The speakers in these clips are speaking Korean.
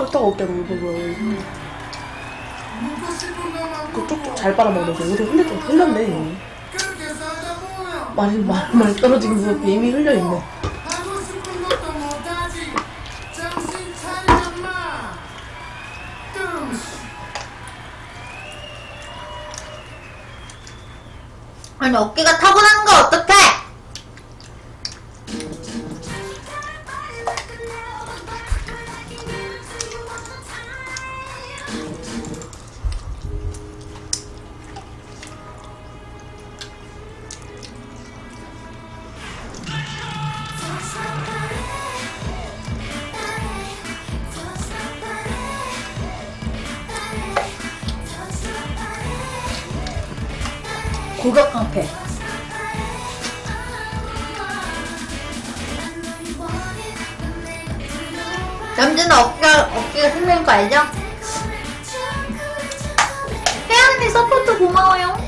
어깨 너무 보여. 그 쪽쪽 잘 빨아먹어서 어디 흘렸, 흘렸네. 많이, 많이, 무섭게 이미 흘려있네. 아니 어깨가 타고난 거 골격 강패. 남자는 어깨가, 어깨가 생기는 거 알죠? 혜연이 서포트 고마워요.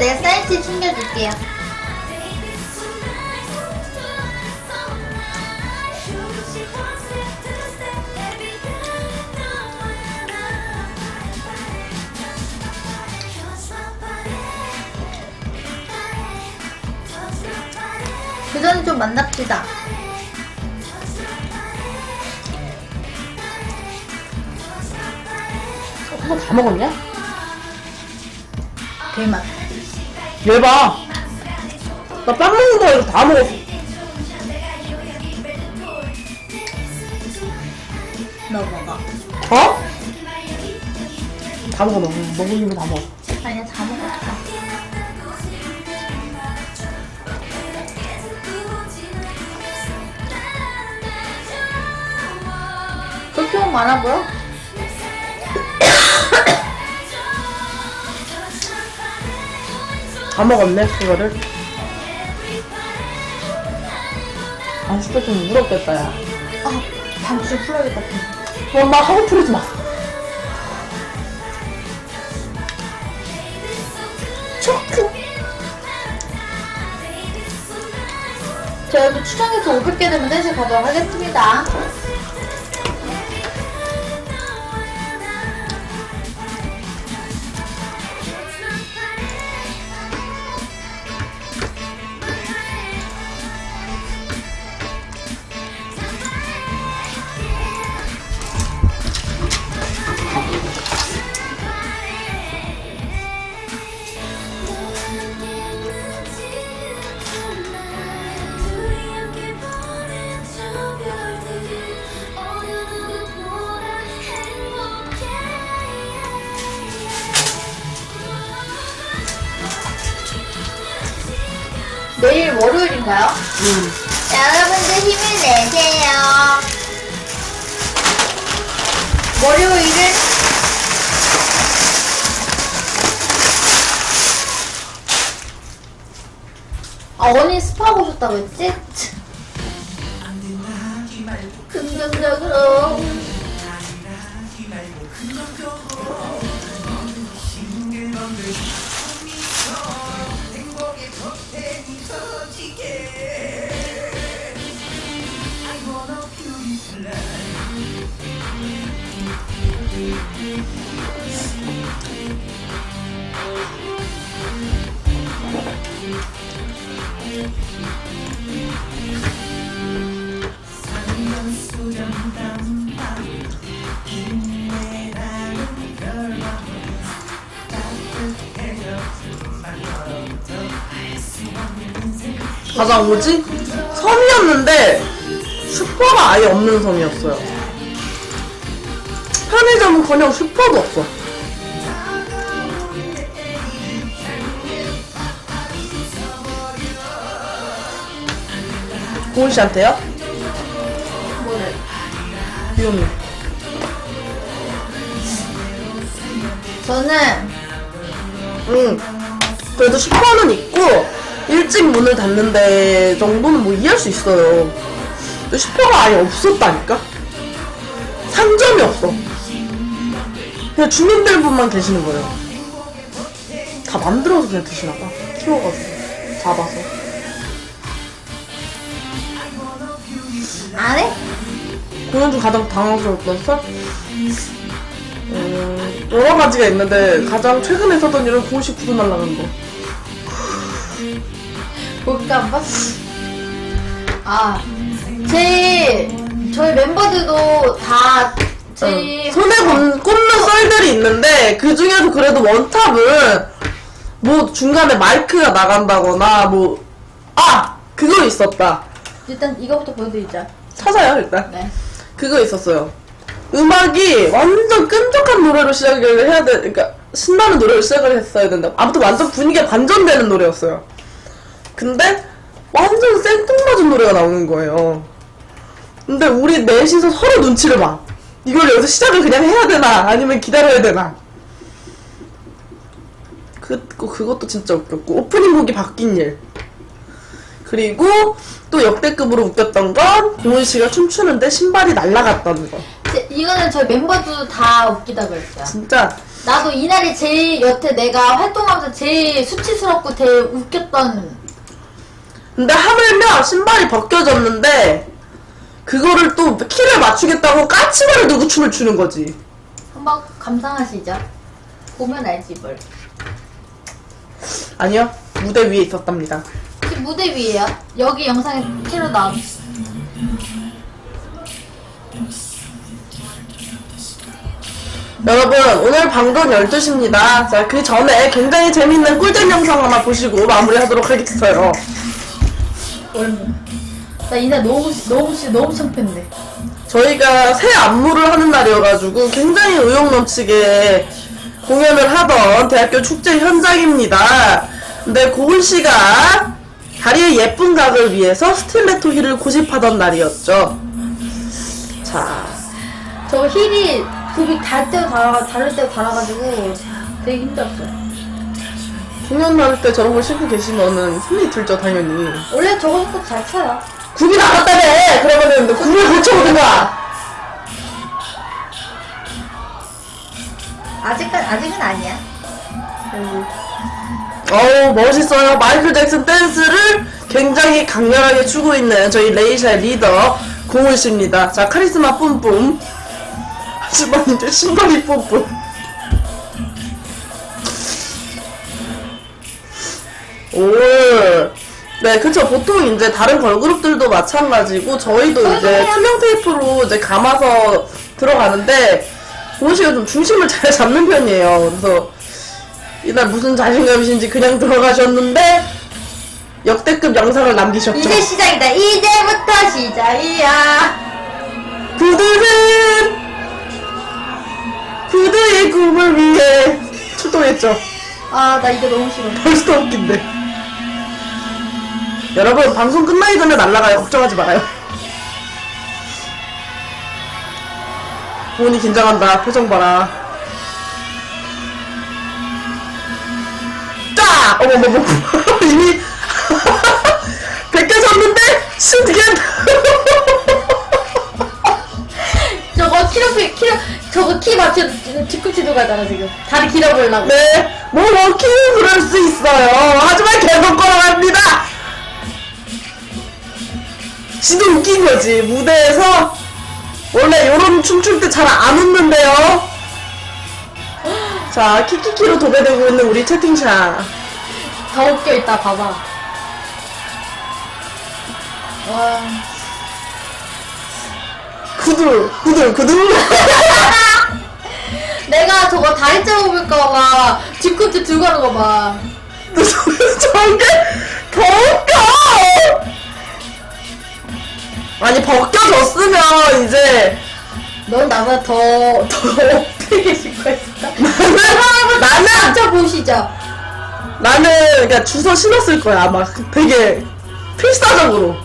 내가 사이트 챙겨줄게요. 그 전에 좀 만납시다. 한번 다 먹었냐? 대맛. 얘 봐. 나 빵 먹는 거 이거 다 먹었어. 너 먹어. 어? 다 먹어, 먹어. 먹는 거다 먹어. 아니야, 다 먹었어. 그렇게 하면 많아 보여? 다 먹었네, 그거를. 아, 진짜 좀 무럽겠다, 야. 아, 방출 풀어야겠다. 어, 나 하고 풀지 마. 초크. 저 여기 추천해서 500개 되면 댄스 가도록 하겠습니다. 내일 월요일인가요? 응. 여러분들 힘을 내세요. 월요일은 아 언니 스파 오셨다고 했지? 가장 뭐지? 섬이었는데 슈퍼가 아예 없는 섬이었어요. 편의점은 그냥 슈퍼도 없어. 고은 씨한테요? 뭐를? 비오미. 저는 응. 그래도 슈퍼는 있고 일찍 문을 닫는데 정도는 뭐 이해할 수 있어요. 근데 슈퍼가 아예 없었다니까? 상점이 없어. 그냥 주민들분만 계시는 거예요. 다 만들어서 그냥 드시나 봐. 키워가지고. 잡아서. 안 해? 공연 중 가장 당황스러웠던 썰? 음, 여러 가지가 있는데 가장 최근에 있었던 일은 고시 구두 날라간 거. 볼까 한번? 아, 제 저희 멤버들도 다 제. 어, 손에 꽂- 꽂는 썰들이 있는데 그 중에도 그래도 원탑은 뭐 중간에 마이크가 나간다거나 뭐 아! 그거 있었다. 일단 이거부터 보여드리자. 찾아요 일단. 네. 그거 있었어요. 음악이 완전 끈적한 노래로 시작을 해야 돼. 그러니까 신나는 노래로 시작을 했어야 된다. 아무튼 완전 분위기가 반전되는 노래였어요. 근데 완전 생뚱맞은 노래가 나오는 거예요. 근데 우리 넷이서 서로 눈치를 봐. 이걸 여기서 시작을 그냥 해야 되나 아니면 기다려야 되나. 그 그것도 진짜 웃겼고 오프닝 곡이 바뀐 일. 그리고 또 역대급으로 웃겼던 건 고은 씨가 춤추는데 신발이 날아갔다는 거. 제- 이거는 저희 멤버도 다 웃기다 그랬어요. 진짜 나도 이날이 제일 여태 내가 활동하면서 제일 수치스럽고 제일 웃겼던 근데 하물며 신발이 벗겨졌는데 그거를 또 키를 맞추겠다고 까치발을 들고 춤을 추는 거지. 한번 감상하시죠. 보면 알지 뭘. 아니요 무대 위에 있었답니다. 지금 무대 위에요. 여기 영상에 키로 나온. 여러분 오늘 방송 12시입니다. 자 그 전에 굉장히 재밌는 꿀잼 영상 하나 보시고 마무리하도록 하겠어요. 나 이날 너무 너무 씨 너무 창피한데. 저희가 새 안무를 하는 날이어가지고 굉장히 의욕 넘치게 공연을 하던 대학교 축제 현장입니다. 근데 고은 씨가 다리의 예쁜 각을 위해서 스틸레토 힐을 고집하던 날이었죠. 자, 저 힐이 굽이 달 때도 달아 다를 때도 달아가지고 되게 힘들었어요. 공연 나올 때 저런 걸 신고 계시면은 힘이 들죠, 당연히. 원래 저거 신고 잘 쳐요. 굽이 나갔다네! 그러면은 너 굽을 고쳐오든가! 아직은 아직은 아니야. 어우 멋있어요 마이클 잭슨 댄스를 굉장히 강렬하게 추고 있는 저희 레이샤의 리더 고은 씨입니다 자 카리스마 뿜뿜 하지만 이제 신발이 뿜뿜 오네 그쵸 보통 이제 다른 걸그룹들도 마찬가지고 저희도 이제 해요. 투명 테이프로 이제 감아서 들어가는데 고은 씨가 좀 중심을 잘 잡는 편이에요 그래서 이날 무슨 자신감이신지 그냥 들어가셨는데 역대급 영상을 남기셨죠. 이제 시작이다. 이제부터 시작이야. 그들은 그들의 꿈을 위해 출동했죠. 아 나 이거 너무 싫어. 벌써 웃긴데. 여러분 방송 끝나기 전에 날라가요. 걱정하지 말아요. 부모님 긴장한다. 표정 봐라. 짜! 어머머머. 이미 벗겨졌는데 신기해. 저거 키로 피- 키로 저거 키 맞춰 뒤꿈치 들어가잖아 지금. 다리 길어보려고. 네, 뭐 워킹은 그럴 수 있어요. 하지만 계속 걸어갑니다. 지도 웃긴 거지. 무대에서 원래 이런 춤출 때 잘 안 웃는데요. 자, 키키키로 도배되고 있는 우리 채팅창. 더 웃겨 있다 봐봐. 와. 구들, 구들, 구들. 내가 저거 다리 잡아볼까봐 뒤꿈치 들고 가는 거 봐. 저게 더 웃겨! 아니 벗겨졌으면 이제. 넌 나보다 더, 더 어떻게 신고했을까? 나는 나는. 진짜 보시죠. 나는 그러니까 주소 신었을 거야 아마. 되게 필사적으로.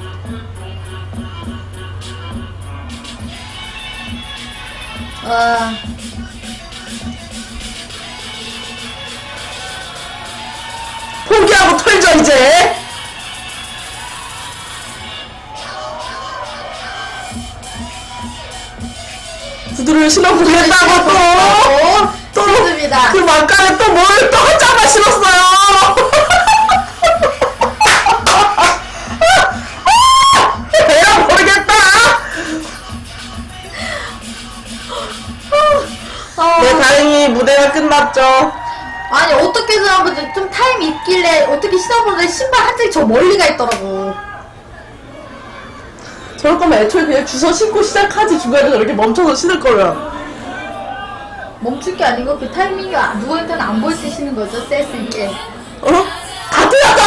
아, 포기하고 털죠 이제. 구두를 신어보겠다고 또. 또 좋습니다. 그 막간에 또뭘또한 장만 신었어요? 내가 모르겠다. 어, 네 다행히 무대가 끝났죠. 아니 어떻게든 한번 좀 타임 있길래 어떻게 신어보는데 신발 한 짝이 저 멀리 가 있더라고. 저럴 거면 애초에 그냥 주워 신고 시작하지 중간에 저렇게 멈춰서 신을 거면 멈출 게 아니고 그 타이밍이 누구한테는 안 신는 거죠 센스 있게. 어? 다 틀렸다!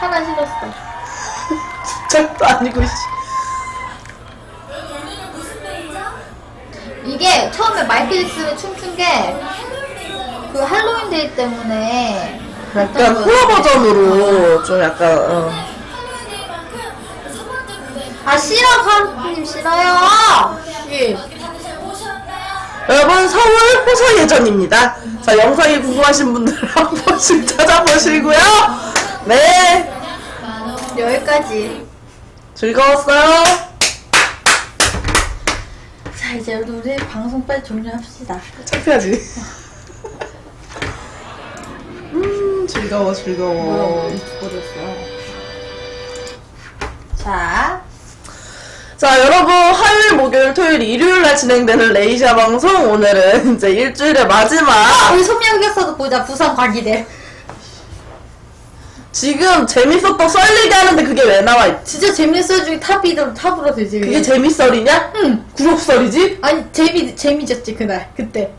하나 신었어. 절도 아니고 씨. 이게 처음에 마이클 잭슨이 춤춘 게 그 할로윈 데이 때문에 약간 그랬던 코어 거였는데. 버전으로 좀 약간 어. 아 싫어 카님 싫어요. 예. 여러분 서울 호서 예전입니다 자 영상이 궁금하신 분들 한 번씩 찾아보시고요 네 여기까지. 즐거웠어요 자 이제 우리 방송 빨리 종료합시다. 창피하지 음 즐거워 즐거워 버렸어. 자 자 여러분 화요일 목요일 토요일 일요일날 진행되는 레이샤 방송 오늘은 이제 일주일의 마지막 우리 소명역에서도 보자 부산 과기대. 지금 재밌었던 썰리게 하는데 그게 왜 나와 있지? 진짜 재밌어 중에 탑이든 탑으로 되지. 그게 재밌썰이냐? 응. 구욕썰이지? 아니 재미 재미졌지 그날 그때.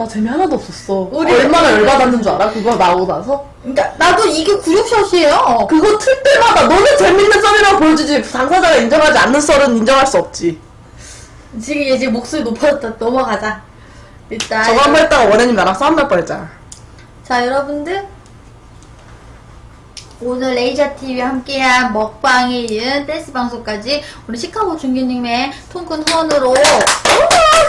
나 재미 하나도 없었어 우리- 얼마나 열받았는 줄 알아? 그거 나오고 나서? 그러니까 나도 이게 구력샷이에요. 그거 틀 때마다 너는 재밌는 썰이라고 보여주지 당사자가 인정하지 않는 썰은 인정할 수 없지 지금 이제 목소리 높아졌다. 넘어가자. 일단 저거 한 번 했다가 원혜님 나랑 싸움 날 뻔했잖아 자 여러분들 오늘 레이저 TV 함께한 먹방에 이은 댄스 방송까지 우리 시카고 중기님의 통큰 후원으로 오,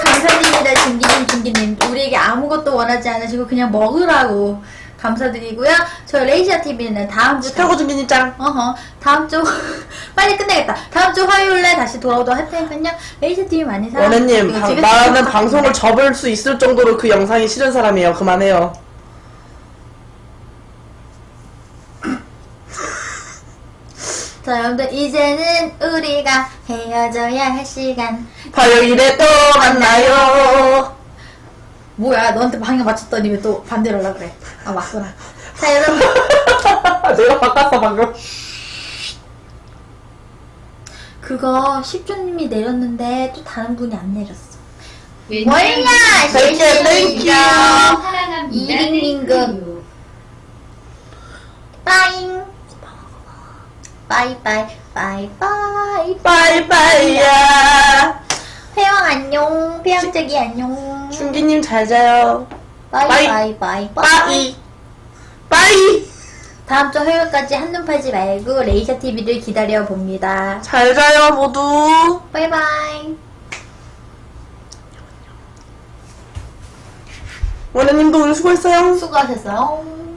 감사드립니다 중기님 중기님. 우리에게 아무것도 원하지 않으시고 그냥 먹으라고 감사드리고요. 저희 레이저 TV는 다음 주 시카고 준비님 짱. 어허 다음 주 빨리 끝내겠다. 다음 주 화요일에 다시 돌아오도록 할 테니까요. 레이저 TV 많이 사랑해 원혜님 방- 나는 방송을 접을 수 있을 정도로 그 영상이 싫은 사람이에요. 그만해요 자 여러분들 이제는 우리가 헤어져야 할 시간. 화요일에 또 만나요. 뭐야 너한테 방향 맞췄더니 왜 또 반대로 하려 그래? 아 맞구나. 자 여러분. 내가 바꿨어 방금. 그거 십조님이 내렸는데 또 다른 분이 안 내렸어. 몰라 땡큐, 땡큐. 사랑합니다. 이링링금. 빠잉 바이바이 바이바이 빠이빠이야. 회왕 안녕. 회왕적이 안녕. 준기님 잘 자요. 바이바이. 바이바이 빠이. 빠이. 다음 주 화요일까지 한눈 팔지 말고 레이샤 TV를 기다려 봅니다. 잘 자요 모두. 바이바이. 원혜님도 오늘 수고했어요. 수고하셨어요.